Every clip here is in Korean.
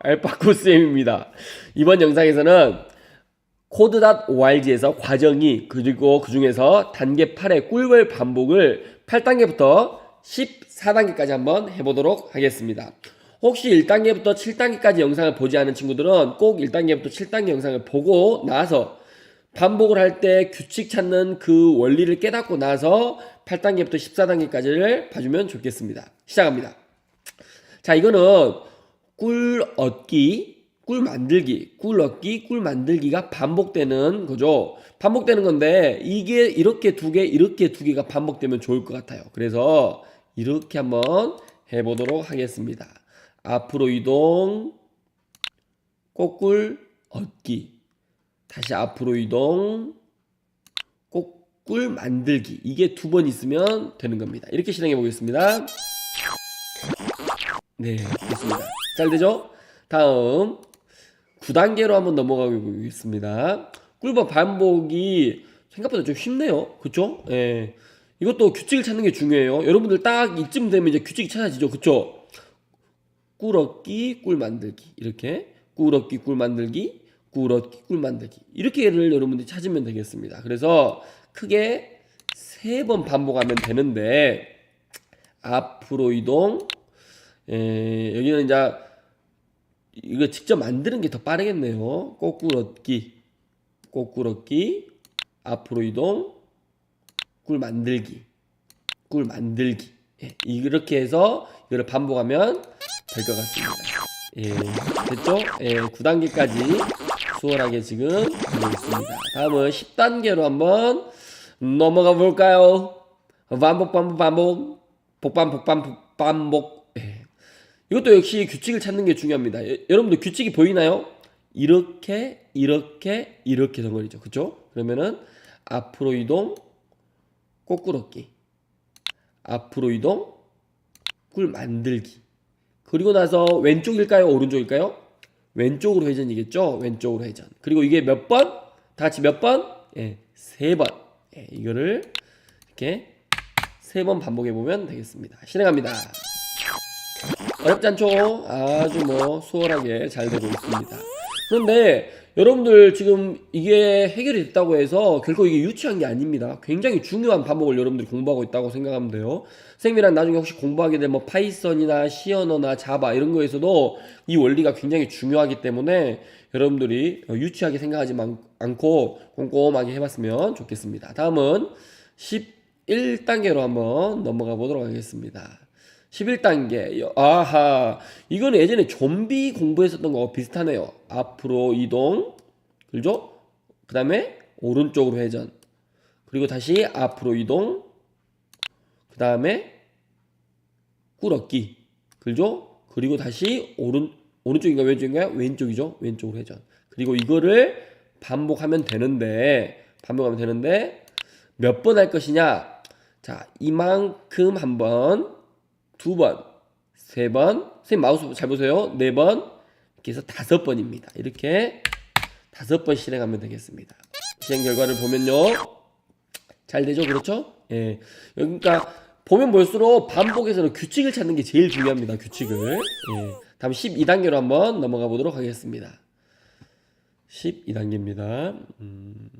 알파쿠쌤입니다. 이번 영상에서는 코드.org에서 과정이 그리고 그 중에서 단계 8의 꿀벌 반복을 8단계부터 14단계까지 한번 해보도록 하겠습니다. 혹시 1단계부터 7단계까지 영상을 보지 않은 친구들은 꼭 1단계부터 7단계 영상을 보고 나서 반복을 할 때 규칙 찾는 그 원리를 깨닫고 나서 8단계부터 14단계까지를 봐주면 좋겠습니다. 시작합니다. 자, 이거는 꿀 얻기, 꿀 만들기, 꿀 얻기, 꿀 만들기가 반복되는 거죠. 반복되는 건데 이게 이렇게 두 개, 이렇게 두 개가 반복되면 좋을 것 같아요. 그래서 이렇게 한번 해보도록 하겠습니다. 앞으로 이동, 꼬꿀 얻기, 다시 앞으로 이동, 꼬꿀 만들기. 이게 두 번 있으면 되는 겁니다. 이렇게 실행해 보겠습니다. 네, 됐습니다. 잘 되죠? 다음 9단계로 한번 넘어가 보겠습니다. 꿀법 반복이 생각보다 좀 쉽네요. 그쵸? 예. 이것도 규칙을 찾는 게 중요해요. 여러분들 딱 이쯤 되면 이제 규칙이 찾아지죠. 그쵸? 꿀 얻기, 꿀 만들기. 이렇게. 꿀 얻기, 꿀 만들기, 꿀 얻기, 꿀 만들기. 이렇게를 여러분들이 찾으면 되겠습니다. 그래서 크게 세 번 반복하면 되는데, 앞으로 이동, 에, 여기는 이제 이거 직접 만드는 게 더 빠르겠네요. 꼬꾸러기 꼬꾸러기 앞으로 이동, 꿀 만들기, 꿀 만들기. 예, 이렇게 해서 이거를 반복하면 될 것 같습니다. 예, 됐죠? 예, 9단계까지 수월하게 지금 되고 있습니다. 다음은 10단계로 한번 넘어가 볼까요? 반복, 반복, 반복, 복반 복, 반 복, 반복. 예. 이것도 역시 규칙을 찾는 게 중요합니다. 여, 여러분들 규칙이 보이나요? 이렇게 이렇게 이렇게 덩어리죠. 그쵸? 그러면은 앞으로 이동 꼬꾸럽기 앞으로 이동 꿀 만들기 그리고 나서 왼쪽일까요? 오른쪽일까요? 왼쪽으로 회전이겠죠? 왼쪽으로 회전 그리고 이게 몇 번? 다 같이 몇 번? 예, 세 번. 예, 이거를 이렇게 세 번 반복해 보면 되겠습니다. 실행합니다. 어렵지 않죠? 아주 뭐 수월하게 잘 되고 있습니다. 그런데 여러분들 지금 이게 해결이 됐다고 해서 결코 이게 유치한 게 아닙니다. 굉장히 중요한 반복을 여러분들이 공부하고 있다고 생각하면 돼요. 선생님이랑 나중에 혹시 공부하게 되면 뭐 파이썬이나 C 언어나 자바 이런 거에서도 이 원리가 굉장히 중요하기 때문에 여러분들이 유치하게 생각하지 만- 않고 꼼꼼하게 해봤으면 좋겠습니다. 다음은 11단계로 한번 넘어가 보도록 하겠습니다. 11단계. 아하. 이건 예전에 좀비 공부했었던 거 비슷하네요. 앞으로 이동. 그죠? 그 다음에 오른쪽으로 회전. 그리고 다시 앞으로 이동. 그 다음에 꿀었기. 그죠? 그리고 다시 오른, 오른쪽인가 왼쪽인가요? 왼쪽이죠? 왼쪽으로 회전. 그리고 이거를 반복하면 되는데, 반복하면 되는데, 몇 번 할 것이냐? 자, 이만큼 한 번, 두 번, 세 번, 선생님 마우스 잘 보세요. 네 번, 이렇게 해서 다섯 번입니다. 이렇게 다섯 번 실행하면 되겠습니다. 실행 결과를 보면요. 잘 되죠? 그렇죠? 예. 그러니까 보면 볼수록 반복에서는 규칙을 찾는 게 제일 중요합니다. 규칙을. 예. 다음 12단계로 한번 넘어가 보도록 하겠습니다. 12단계입니다. 음.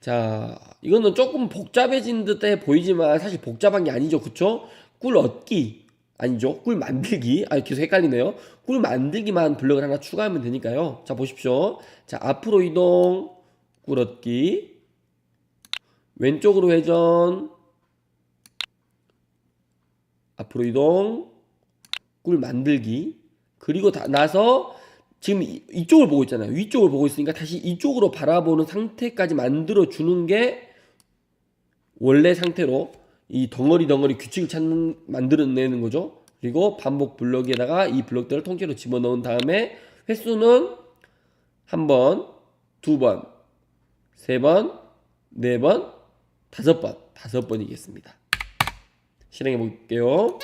자, 이거는 조금 복잡해진 듯해 보이지만 사실 복잡한 게 아니죠. 그쵸? 꿀 얻기 아니죠. 꿀 만들기. 아, 계속 헷갈리네요. 꿀 만들기만 블럭을 하나 추가하면 되니까요. 자, 보십시오. 자, 앞으로 이동, 꿀 얻기. 왼쪽으로 회전. 앞으로 이동, 꿀 만들기. 그리고 다, 나서 지금 이, 이쪽을 보고 있잖아요. 위쪽을 보고 있으니까 다시 이쪽으로 바라보는 상태까지 만들어 주는 게 원래 상태로 이 덩어리 덩어리 규칙을 찾는 만들어내는 거죠. 그리고 반복 블럭에다가 이 블럭들을 통째로 집어넣은 다음에 횟수는 한 번, 두 번, 세 번, 네 번, 다섯 번, 다섯 번이겠습니다. 실행해 볼게요.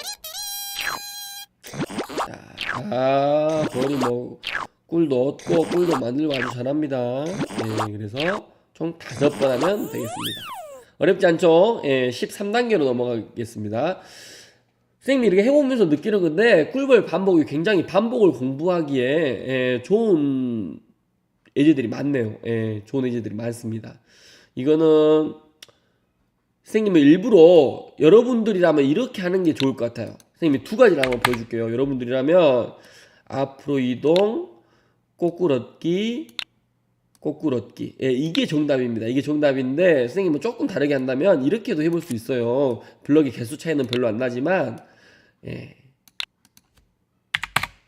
자, 아, 거리 뭐 꿀도 얻고 꿀도 만들고 아주 잘합니다. 예, 그래서 총 다섯 번 하면 되겠습니다. 어렵지 않죠? 예, 13단계로 넘어가겠습니다. 선생님이 이렇게 해보면서 느끼는 건데 꿀벌 반복이 굉장히 반복을 공부하기에 예, 좋은 예제들이 많네요. 예, 좋은 예제들이 많습니다. 이거는 선생님은 일부러 여러분들이라면 이렇게 하는 게 좋을 것 같아요. 선생님이 두 가지를 한번 보여줄게요. 여러분들이라면 앞으로 이동, 꼬꾸러기, 꼬꾸러기. 예, 이게 정답입니다. 이게 정답인데 선생님은 조금 다르게 한다면 이렇게도 해볼 수 있어요. 블럭의 개수 차이는 별로 안 나지만 예.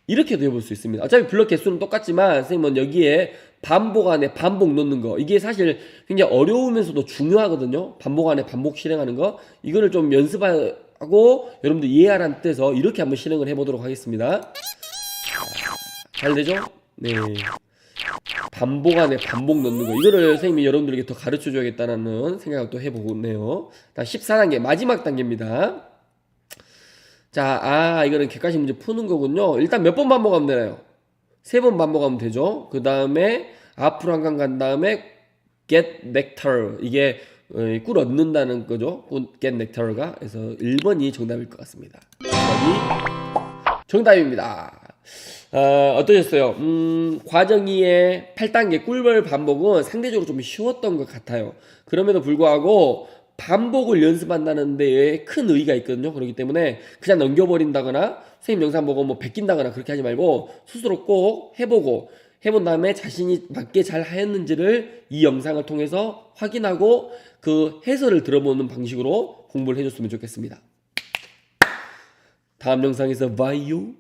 이렇게도 해볼 수 있습니다. 어차피 블럭 개수는 똑같지만 선생님은 여기에 반복 안에 반복 넣는 거 이게 사실 굉장히 어려우면서도 중요하거든요. 반복 안에 반복 실행하는 거 이거를 좀 연습하고 여러분들 이해하라는 뜻에서 이렇게 한번 실행을 해보도록 하겠습니다. 잘 되죠? 네. 반복 안에 반복 넣는 거 이거를 선생님이 여러분들에게 더 가르쳐 줘야겠다는 생각을 또 해보네요. 다 14단계 마지막 단계입니다. 자, 아, 이거는 객관식 문제 푸는 거군요. 일단 몇 번 반복하면 되나요? 세 번 반복하면 되죠. 그 다음에 앞으로 한칸간 다음에 get nectar 이게 어, 꿀 얻는다는 거죠. 꿀 get nectar가 그래서 1번이 정답일 것 같습니다. 1번이 정답입니다. 어, 어떠셨어요? 음, 과정 2의 8단계 꿀벌 반복은 상대적으로 좀 쉬웠던 것 같아요. 그럼에도 불구하고 반복을 연습한다는 데에 큰 의의가 있거든요. 그렇기 때문에 그냥 넘겨버린다거나 선생님 영상 보고 뭐 베낀다거나 그렇게 하지 말고 스스로 꼭 해보고 해본 다음에 자신이 맞게 잘 하였는지를 이 영상을 통해서 확인하고 그 해설을 들어보는 방식으로 공부를 해줬으면 좋겠습니다. 다음 영상에서 봐요.